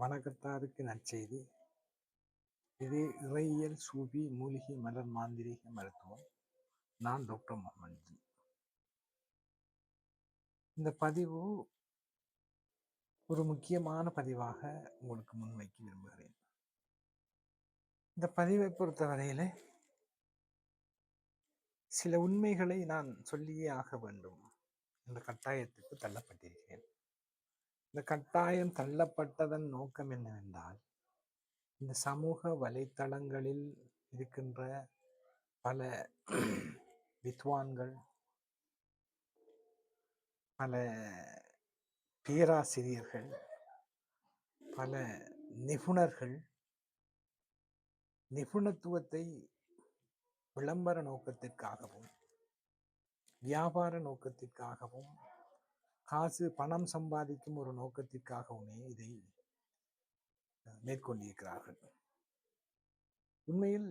வணக்கத்தாருக்கு நற்செய்தி. இது இறையியல் சூபி மூலிகை மலர் மாந்திரீக மருத்துவம். நான் டாக்டர் முகமது இந்த பதிவு ஒரு முக்கியமான பதிவாக உங்களுக்கு முன்வைக்க விரும்புகிறேன். இந்த பதிவை பொறுத்தவரையில் சில உண்மைகளை நான் சொல்லியே ஆக வேண்டும் என்ற கட்டாயத்துக்கு தள்ளப்பட்டிருக்கிறேன். இந்த கட்டாயம் தள்ளப்பட்டதன் நோக்கம் என்னவென்றால் இந்த சமூக வலைத்தளங்களில் இருக்கின்ற பல வித்வான்கள் பல பேராசிரியர்கள் பல நிபுணர்கள் நிபுணத்துவத்தை விளம்பர நோக்கத்திற்காகவும் வியாபார நோக்கத்திற்காகவும் காசு பணம் சம்பாதிக்கும் ஒரு நோக்கத்திற்காகவுமே இதை மேற்கொண்டிருக்கிறார்கள். உண்மையில்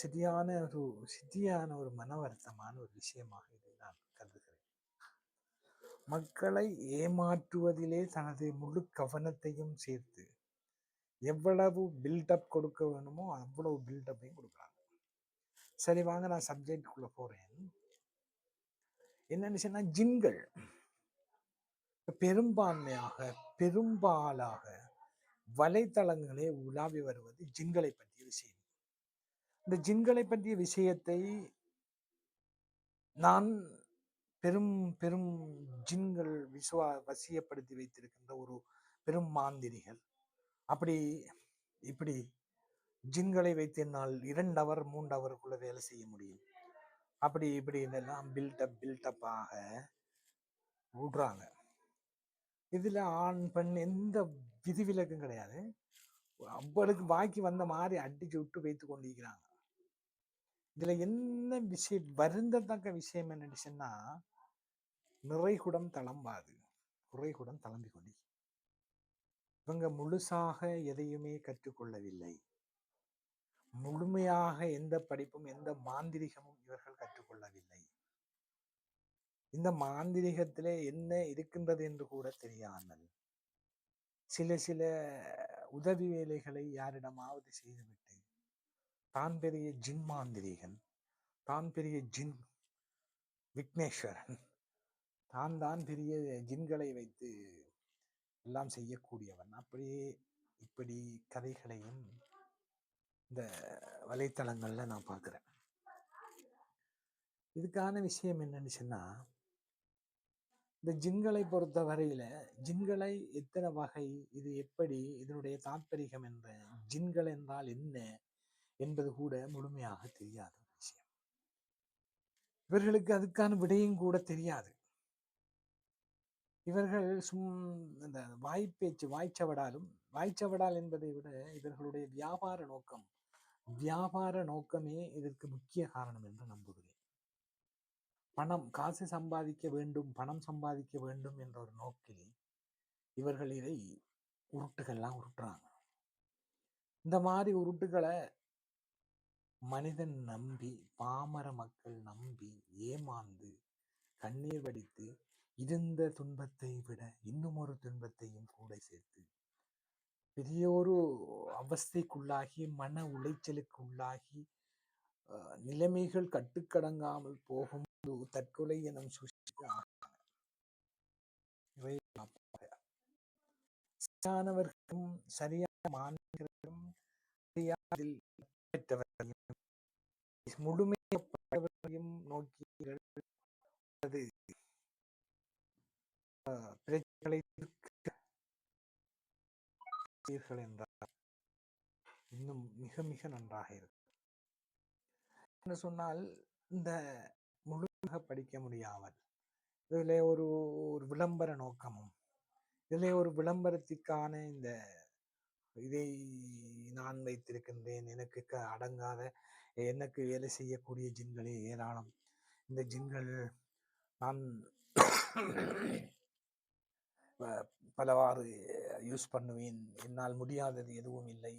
சரியான ஒரு சித்தியான ஒரு மன வருத்தமான ஒரு விஷயமாக இதை நான் கருதுகிறேன். மக்களை ஏமாற்றுவதிலே தனது முழு கவனத்தையும் சேர்த்து எவ்வளவு பில்டப் கொடுக்க வேணுமோ அவ்வளவு பில்டப்பையும் கொடுக்குறாங்க. சரி வாங்க நான் சப்ஜெக்டுக்குள்ளே போகிறேன் என்னன்னு சொன்னால் ஜின்கள். பெரும்பான்மையாக பெரும்பாலாக வலைத்தளங்களே உலாவி வருவது ஜின்களை பற்றிய விஷயம். இந்த ஜின்களை பற்றிய விஷயத்தை நான் பெரும் பெரும் ஜின்கள் விசுவா வசியப்படுத்தி வைத்திருக்கின்ற ஒரு பெரும் மாந்திரிகள். அப்படி இப்படி ஜின்களை வைத்து என்னால் இரண்டு அவர் மூன்று அவருக்குள்ள வேலை செய்ய முடியும். அப்படி இப்படி இதெல்லாம் பில்டப் பில்டப்பாக விடுறாங்க. இதுல ஆண் பெண் எந்த விதிவிலக்கும் கிடையாது. அவளுக்கு பாக்கி வந்த மாதிரி அடிச்சு விட்டு வைத்து கொண்டிருக்கிறாங்க. இதுல என்ன விஷயம் வருந்தத்தக்க விஷயம் என்னன்னு சொன்னா நிறைகுடம் தளம்பாது. குறைகுடம் தளம்பி கொண்டி இவங்க முழுசாக எதையுமே கற்றுக்கொள்ளவில்லை. முழுமையாக எந்த படிப்பும் எந்த மாந்திரிகமும் இவர்கள் கற்றுக்கொள்ளவில்லை. இந்த மாந்திரிகத்திலே என்ன இருக்கின்றது என்று கூட தெரியாமல் சில சில உதவி வேலைகளை யாரிடமாவது செய்துவிட்டு தான் பெரிய ஜின் மாந்திரிகன் தான் பெரிய ஜின் விக்னேஸ்வரன் தான் தான் பெரிய ஜின்களை வைத்து எல்லாம் செய்யக்கூடியவன். அப்படியே இப்படி கதைகளையும் இந்த வலைத்தளங்கள்ல நான் பார்க்குறேன். இதுக்கான விஷயம் என்னன்னு சொன்னா இந்த ஜின்களை பொறுத்த வரையில ஜின்களை எத்தனை வகை இது எப்படி இதனுடைய தாற்பரிகம் என்ற ஜின்கள் என்றால் என்ன என்பது கூட முழுமையாக தெரியாத ஒரு விஷயம். இவர்களுக்கு அதுக்கான விடையும் கூட தெரியாது. இவர்கள் சும் இந்த வாய்ப்பேச்சு வாய்ச்சவடாலும் வாய்ச்சவடால் என்பதை விட இவர்களுடைய வியாபார நோக்கம் வியாபார நோக்கமே இதற்கு முக்கிய காரணம் என்று நம்புகிறேன். பணம் காசு சம்பாதிக்க வேண்டும் பணம் சம்பாதிக்க வேண்டும் என்ற ஒரு நோக்கில் இவர்கள் இதை உருட்டுகள்லாம் உருட்டுறாங்க. இந்த மாதிரி உருட்டுகளை மனிதன் நம்பி பாமர மக்கள் நம்பி ஏமாந்து கண்ணீர் வடித்து இருந்த துன்பத்தை விட இன்னும் ஒரு துன்பத்தையும் கூட சேர்த்து பெரிய ஒரு அவஸ்தைக்குள்ளாகி மன உளைச்சலுக்கு உள்ளாகி நிலைமைகள் கட்டுக்கடங்காமல் போகும் தற்கொலை எனும் சரியானவர்களும் சரியான மாணவர்களும் பெற்றவர்களையும் முழுமையப்பட்டவர்களையும் நோக்கி அது பிரச்சனைகளை என்றால் இன்னும் மிக மிக நன்றாக இருக்கும். என்ன சொன்னால் இந்த படிக்க முடியாமல் இதில் ஒரு ஒரு விளம்பர நோக்கமும் இதில் ஒரு விளம்பரத்திற்கான இந்த இதை நான் வைத்திருக்கின்றேன். எனக்கு க அடங்காத எனக்கு வேலை செய்யக்கூடிய ஜின்களே ஏராளம். இந்த ஜின்கள் நான் பலவாறு யூஸ் பண்ணுவேன். என்னால் முடியாதது எதுவும் இல்லை.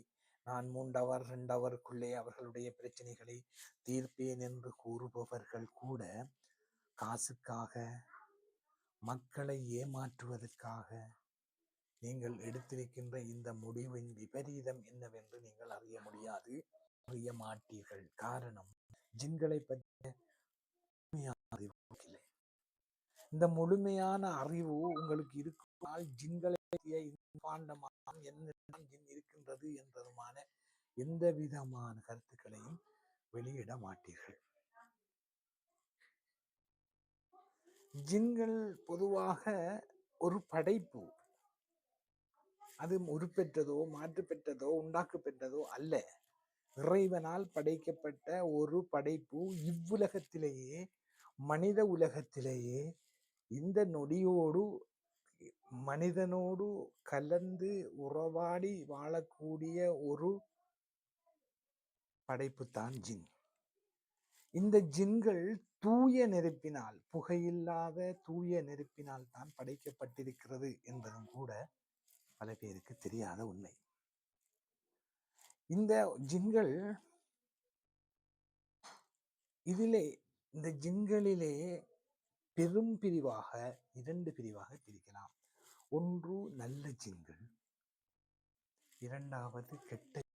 நான் மூன்றவர் ரெண்டவருக்குள்ளே அவர்களுடைய பிரச்சனைகளை தீர்ப்பேன் என்று கூறுபவர்கள் கூட காசுக்காக மக்களை ஏமாற்றுவதற்காக நீங்கள் எடுத்திருக்கின்ற இந்த முடிவின் விபரீதம் என்னவென்று நீங்கள் அறிய முடியாது. அறிய மாட்டீர்கள். காரணம் ஜின்களை பற்றிய அறிவு இல்லை. இந்த முழுமையான அறிவு உங்களுக்கு இருக்குமால் ஜின்களை பாண்டமான என்ன ஜின் எந்த விதமான கருத்துக்களையும் வெளியிட மாட்டீர்கள். ஜின்கள் பொதுவாக ஒரு படைப்பு. அது உருப்பெற்றதோ மாற்று பெற்றதோ உண்டாக்கு பெற்றதோ அல்ல. இறைவனால் படைக்கப்பட்ட ஒரு படைப்பு இவ்வுலகத்திலேயே மனித உலகத்திலேயே இந்த நொடியோடு மனிதனோடு கலந்து உறவாடி வாழக்கூடிய ஒரு படைப்புத்தான் ஜின். இந்த ஜின்கள் தூய நெருப்பினால் புகையில்லாத தூய நெருப்பினால் தான் படைக்கப்பட்டிருக்கிறது என்பதும் கூட பல பேருக்கு தெரியாத உண்மை. இந்த ஜின்கள் இதிலே இந்த ஜின்களிலே பெரும் பிரிவாக இரண்டு பிரிவாக பிரிக்கலாம். ஒன்று நல்ல ஜின்கள். இரண்டாவது கெட்ட